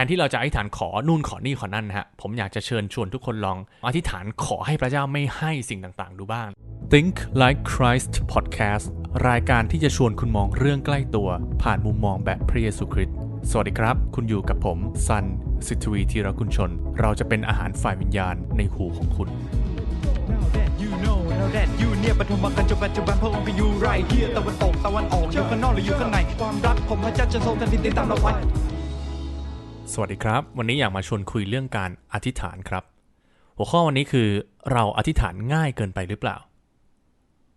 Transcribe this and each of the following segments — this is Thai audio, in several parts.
นที่เราจะอธิษฐานขอนู่นขอนี่ขอนั่นนะฮะผมอยากจะเชิญชวนทุกคนลองอธิษฐานขอให้พระเจ้าไม่ให้สิ่งต่างๆ ดูบ้าง Think Like Christ Podcast รายการที่จะชวนคุณมองเรื่องใกล้ตัว ผ่านมุมมองแบบพระเยซูคริสต์สวัสดีครับ คุณอยู่กับผมซันสิทธวีธีรกุลชน เราจะเป็นอาหารฝ่ายวิญญาณในหูของคุณ Now that you know now that you เนี่ยปฐมกันจนปัจจุบันพระองค์ก็อยู่ไรเฮียตะวันตกตะวันออกอยู่ข้างนอกหรืออยู่ข้างในความรักของพระเจ้าจะทรงทันทีติดตามเราไว้ สวัสดีครับ วันนี้อยากมาชวนคุยเรื่องการอธิษฐานครับ หัวข้อวันนี้คือเราอธิษฐานง่ายเกินไปหรือเปล่า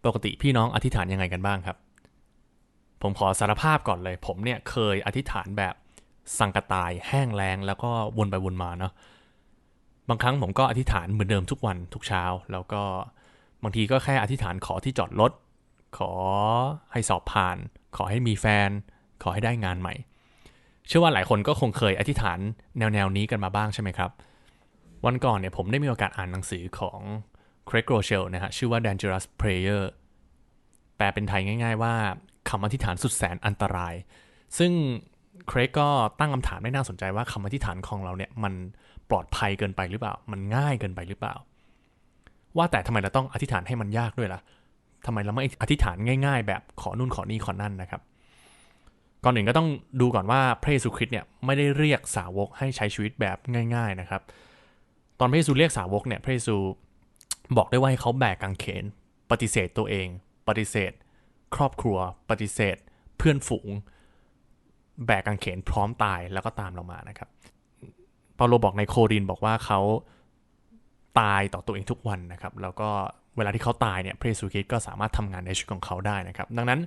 ปกติพี่น้องอธิษฐานยังไงกันบ้างครับ ผมขอสารภาพก่อนเลย ผมเนี่ยเคยอธิษฐานแบบสังกตายแห้งแล้งแล้วก็วนไปวนมาเนาะบางครั้งผมก็อธิษฐานเหมือนเดิมทุกวันทุกเช้า แล้วก็บางทีก็แค่อธิษฐานขอที่จอดรถขอให้สอบผ่าน ขอให้มีแฟน ขอให้ได้งานใหม่ ชื่อว่าหลายคนก็คงเคยอธิษฐานแนวแนวๆนี้กันมาบ้างใช่ไหมครับ วันก่อนเนี่ยผมได้มีโอกาสอ่านหนังสือของ Craig r o c h e l l นะฮะชื่อว่า Dangerous Prayer แปลเป็นไทยง่าย ๆ ว่าคำอธิษฐานสุดแสนอันตราย ซึ่งเครกก็ตั้งคำถามได้น่าสนใจว่าคำอธิษฐานของเราเนี่ยมันปลอดภัยเกินไปหรือเปล่า มันง่ายเกินไปหรือเปล่า ว่าแต่ทำไมเราต้องอธิษฐานให้มันยากด้วยล่ะทำไมเราไม่อธิษฐานง่าย ๆ แบบขอนู่นขอนี่ขอนั่นนะครับ ก่อนอื่นก็ต้องดูก่อนว่าพระเยซูคริสต์เนี่ยไม่ได้เรียกสาวกให้ใช้ชีวิตแบบง่าย ๆนะครับ ตอนพระเยซูเรียกสาวกเนี่ยพระเยซูบอกได้ว่าให้เขาแบกกางเขน ปฏิเสธตัวเอง ปฏิเสธ ครอบครัว ปฏิเสธ เพื่อนฝูง แบกกางเขนพร้อมตายแล้วก็ตามเรามานะครับเปาโลบอกในโครินบอกว่าเขาตายต่อตัวเองทุกวันนะครับแล้วก็เวลาที่เขาตายเนี่ยพระเยซูคริสต์ก็สามารถทำงานในชีวิตของเขาได้นะครับ ดังนั้น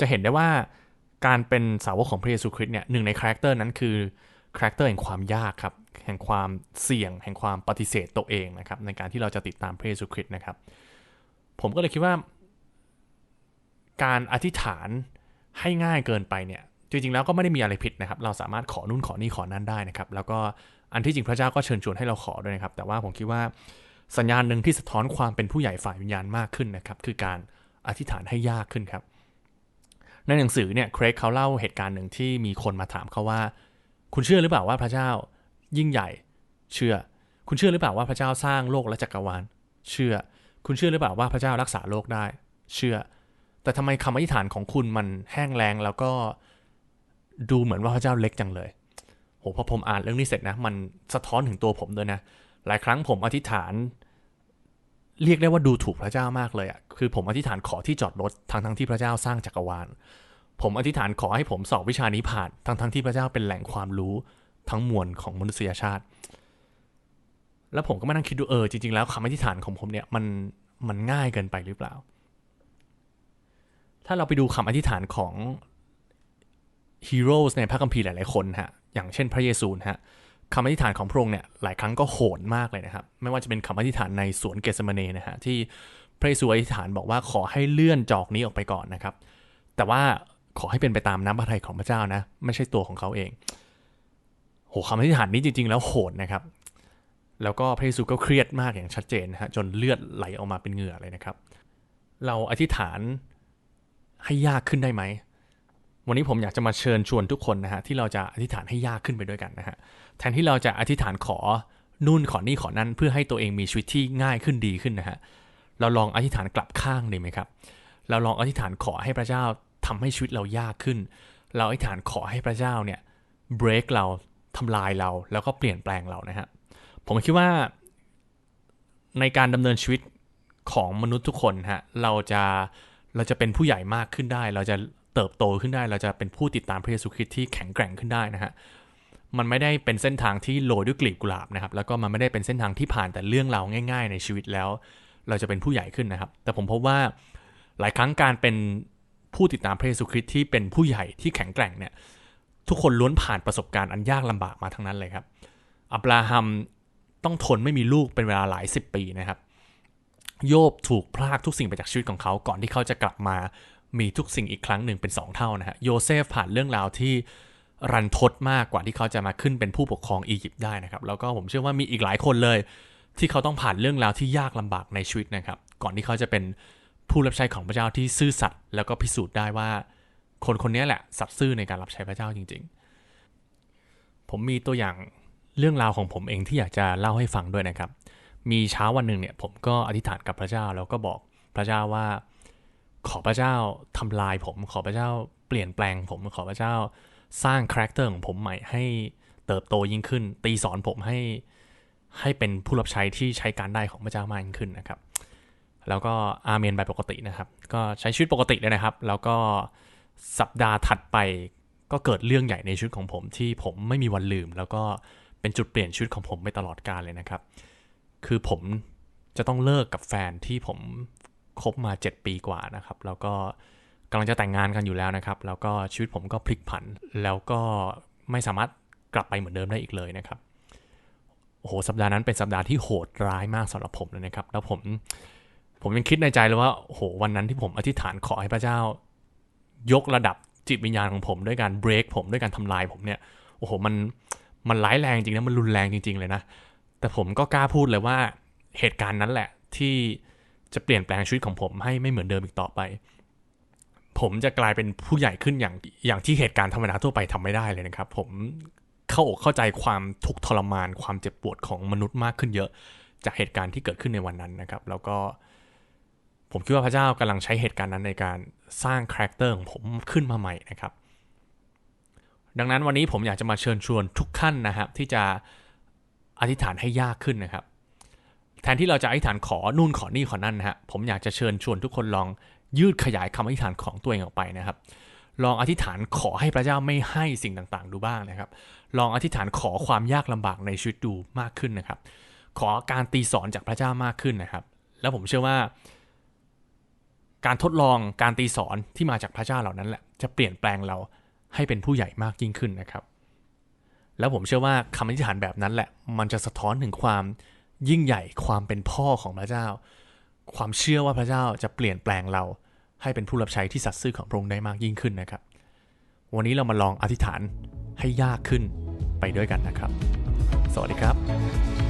จะเห็นได้ว่า การเป็นสาวกของพระเยซูคริสต์เนี่ยหนึ่งในคาแรคเตอร์นั้นคือคาแรคเตอร์แห่งความยากครับแห่งความเสี่ยง แห่งความปฏิเสธตัวเองนะครับในการที่เราจะติดตามพระเยซูคริสต์นะครับ ผมก็เลยคิดว่า การอธิษฐานให้ง่ายเกินไปเนี่ยจริงๆแล้วก็ไม่ได้มีอะไรผิดนะครับ เราสามารถขอนู่นขอนี่ขอนั่นได้นะครับ แล้วก็อันที่จริงพระเจ้าก็เชิญชวนให้เราขอด้วยนะครับ แต่ว่าผมคิดว่าสัญญาณหนึ่งที่สะท้อนความเป็นผู้ใหญ่ฝ่ายวิญญาณมากขึ้นนะครับ คือการอธิษฐานให้ยากขึ้นครับ ในหนังสือเนี่ยเครกเขาเล่าเหตุการณ์หนึ่งที่มีคนมาถามเขาว่า คุณเชื่อหรือเปล่าว่าพระเจ้ายิ่งใหญ่เชื่อ คุณเชื่อหรือเปล่าว่าพระเจ้าสร้างโลกและจักรวาลเชื่อ คุณเชื่อหรือเปล่าว่าพระเจ้ารักษาโลกได้ เชื่อ แต่ทำไมคำอธิษฐานของคุณมันแห้งแล้งแล้วก็ดูเหมือนว่าพระเจ้าเล็กจังเลยโหพอผมอ่านเรื่องนี้เสร็จนะ มันสะท้อนถึงตัวผมด้วยนะ หลายครั้งผมอธิษฐาน เรียกได้ว่าดูถูกพระเจ้ามากเลยอะ่ะคือผมอธิษฐานขอที่จอดรถทั้งทั้งที่พระเจ้าสร้างจักรวาล ผมอธิษฐานขอให้ผมสอบวิชานี้ผ่านทั้งทั้งที่พระเจ้าเป็นแหล่งความรู้ทั้งมวลของมนุษยชาติ แล้วผมก็มานั่งคิดดูเออจริงๆแล้วคำอธิษฐานของผมเนี่ยมันมันง่ายเกินไปหรือเปล่า ถ้าเราไปดูคำอธิษฐานของฮีโร่ในพระคัมภีร์หลายๆคนฮะอย่างเช่นพระเยซูฮะ คำอธิษฐานของพระองค์เนี่ยหลายครั้งก็โหดมากเลยนะครับ ไม่ว่าจะเป็นคำอธิษฐานในสวนเกสเมเนนะฮะที่พระเยซูอธิษฐานบอกว่าขอให้เลื่อนจอกนี้ออกไปก่อนนะครับ แต่ว่าขอให้เป็นไปตามน้ำพระทัยของพระเจ้านะ ไม่ใช่ตัวของเขาเองโหคำอธิษฐานนี้จริง ๆ แล้วโหดนะครับ แล้วก็พระเยซูก็เครียดมากอย่างชัดเจนนะฮะจนเลือดไหลออกมาเป็นเหงื่อเลยนะครับ เราอธิษฐานให้ยากขึ้นได้ไหม วันนี้ผมอยากจะมาเชิญชวนทุกคนนะฮะที่เราจะอธิษฐานให้ยากขึ้นไปด้วยกันนะฮะแทนที่เราจะอธิษฐานขอนู่นขอนี่ขอนั่นเพื่อให้ตัวเองมีชีวิตที่ง่ายขึ้นดีขึ้นนะฮะเราลองอธิษฐานกลับข้างดีไหมครับ เราลองอธิษฐานขอให้พระเจ้าทำให้ชีวิตเรายากขึ้น เราอธิษฐานขอให้พระเจ้าเนี่ย break เราทำลายเราแล้วก็เปลี่ยนแปลงเรานะฮะผมคิดว่า ในการดำเนินชีวิตของมนุษย์ทุกคนฮะเราจะเราจะเป็นผู้ใหญ่มากขึ้นได้ เราจะ เติบโตขึ้นได้ เราจะเป็นผู้ติดตามพระเยซูคริสต์ที่แข็งแกร่งขึ้นได้นะฮะมันไม่ได้เป็นเส้นทางที่โรยด้วยกลีบกุหลาบนะครับ แล้วก็มันไม่ได้เป็นเส้นทางที่ผ่านแต่เรื่องราวง่าย ๆ ในชีวิตแล้ว เราจะเป็นผู้ใหญ่ขึ้นนะครับ แต่ผมพบว่าหลายครั้งการเป็นผู้ติดตามพระเยซูคริสต์ที่เป็นผู้ใหญ่ที่แข็งแกร่งเนี่ย ทุกคนล้วนผ่านประสบการณ์อันยากลำบากมาทั้งนั้นเลยครับ อับราฮัมต้องทนไม่มีลูกเป็นเวลาหลายสิบปีนะครับ โยบถูกพรากทุกสิ่งไปจากชีวิตของเขาก่อนที่เขาจะกลับมา มีทุกสิ่งอีกครั้งหนึ่งเป็นสองเท่านะฮะโยเซฟผ่านเรื่องราวที่รันทดมากกว่าที่เขาจะมาขึ้นเป็นผู้ปกครองอียิปต์ได้นะครับ แล้วก็ผมเชื่อว่ามีอีกหลายคนเลย ที่เขาต้องผ่านเรื่องราวที่ยากลำบากในชีวิตนะครับ ก่อนที่เขาจะเป็นผู้รับใช้ของพระเจ้าที่ซื่อสัตย์แล้วก็พิสูจน์ได้ว่า คนคนนี้แหละสัตย์ซื่อในการรับใช้พระเจ้าจริง ๆ ผมมีตัวอย่างเรื่องราวของผมเองที่อยากจะเล่าให้ฟังด้วยนะครับ มีเช้าวันหนึ่งเนี่ยผมก็อธิษฐานกับพระเจ้าแล้วก็บอกพระเจ้าว่า ขอพระเจ้าทำลายผม ขอพระเจ้าเปลี่ยนแปลงผม ขอพระเจ้าสร้างคาแรคเตอร์ของผมใหม่ให้เติบโตยิ่งขึ้น ตีสอนผมให้ให้เป็นผู้รับใช้ที่ใช้การได้ของพระเจ้ามากยิ่งขึ้นนะครับ แล้วก็อาเมนไปปกตินะครับ ก็ใช้ชีวิตปกติเลยนะครับ แล้วก็สัปดาห์ถัดไปก็เกิดเรื่องใหญ่ในชีวิตของผมที่ผมไม่มีวันลืม แล้วก็เป็นจุดเปลี่ยนชีวิตของผมไปตลอดกาลเลยนะครับ คือผมจะต้องเลิกกับแฟนที่ผม คบมา 7 ปีกว่านะครับ แล้วก็กำลังจะแต่งงานกันอยู่แล้วนะครับ แล้วก็ชีวิตผมก็พลิกผัน แล้วก็ไม่สามารถกลับไปเหมือนเดิมได้อีกเลยนะครับโอ้โหสัปดาห์นั้นเป็นสัปดาห์ที่โหดร้ายมากสำหรับผมเลยนะครับ แล้วผมผมยังคิดในใจเลยว่าโอ้โหวันนั้นที่ผมอธิษฐานขอให้พระเจ้ายกระดับจิตวิญญาณของผมด้วยการเบรกผมด้วยการทำลายผมเนี่ยโอ้โหมันมันร้ายแรงจริงนะมันรุนแรงจริง ๆ เลยนะ แต่ผมก็กล้าพูดเลยว่าเหตุการณ์นั้นแหละที่ จะเปลี่ยนแปลงชีวิตของผมให้ไม่เหมือนเดิมอีกต่อไป ผมจะกลายเป็นผู้ใหญ่ขึ้นอย่างอย่างที่เหตุการณ์ธรรมดาทั่วไปทำไม่ได้เลยนะครับ ผมเข้าอกเข้าใจความทุกข์ทรมาน ความเจ็บปวดของมนุษย์มากขึ้นเยอะ จากเหตุการณ์ที่เกิดขึ้นในวันนั้นนะครับ แล้วก็ ผมคิดว่าพระเจ้ากำลังใช้เหตุการณ์นั้นในการสร้างคาแรคเตอร์ของผมขึ้นมาใหม่นะครับ ดังนั้นวันนี้ผมอยากจะมาเชิญชวนทุกท่านนะครับที่จะอธิษฐานให้ยากขึ้นนะครับ แทนที่เราจะอธิษฐานขอนู่นขอนี่ขอนั่นนะฮะผมอยากจะเชิญชวนทุกคนลองยืดขยายคำอธิษฐานของตัวเองออกไปนะครับ ลองอธิษฐานขอให้พระเจ้าไม่ให้สิ่งต่างๆ ดูบ้างนะครับ ลองอธิษฐานขอความยากลำบากในชีวิตดูมากขึ้นนะครับ ขอการตีสอนจากพระเจ้ามากขึ้นนะครับ แล้วผมเชื่อว่า การทดลองการตีสอนที่มาจากพระเจ้าเหล่านั้นแหละจะเปลี่ยนแปลงเราให้เป็นผู้ใหญ่มากยิ่งขึ้นนะครับ แล้วผมเชื่อว่าคำอธิษฐานแบบนั้นแหละ มันจะสะท้อนถึงความ ยิ่งใหญ่ความเป็นพ่อของพระเจ้า ความเชื่อว่าพระเจ้าจะเปลี่ยนแปลงเราให้เป็นผู้รับใช้ที่สัตย์ซื่อของพระองค์ได้มากยิ่งขึ้นนะครับ วันนี้เรามาลองอธิษฐานให้ยากขึ้นไปด้วยกันนะครับ สวัสดีครับ